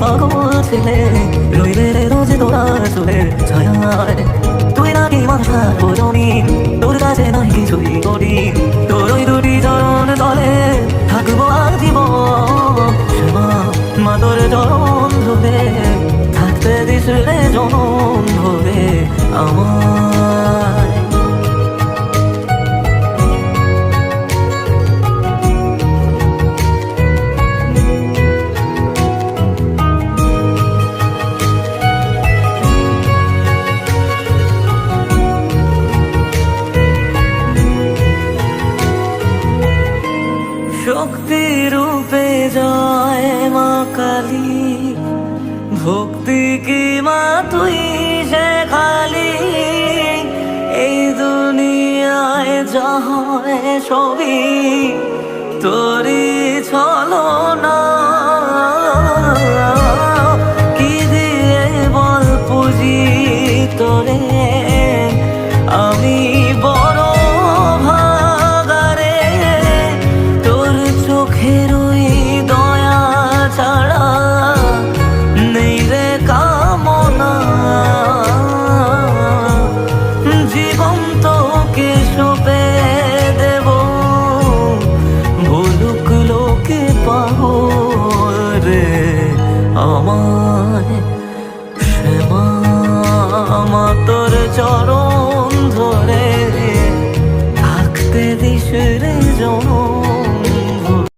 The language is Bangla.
পাগল ছেলে রইবে রে রোজ তোরা চুলের ছায়ায় তুই নাকি মাথা বোঝনি তোর কাছে নাই কিছুই করি তোর ওই দুটি চরণ তলে থাকব শ্যামা মা তোর চরণ ধরে থাকতে দিস রে জনম ধরে আমায় শক্তি রূপে জয় মা কালী। ভক্তি কি মা তুই যে খালি? এই দুনিয়ায় যা হয় সবই দিগন্তকে সবে দেব। ভুলুক লোকে পাহ রে আমায় শ্যামা তোর চরণ ধরে থাকতে দিস রে জন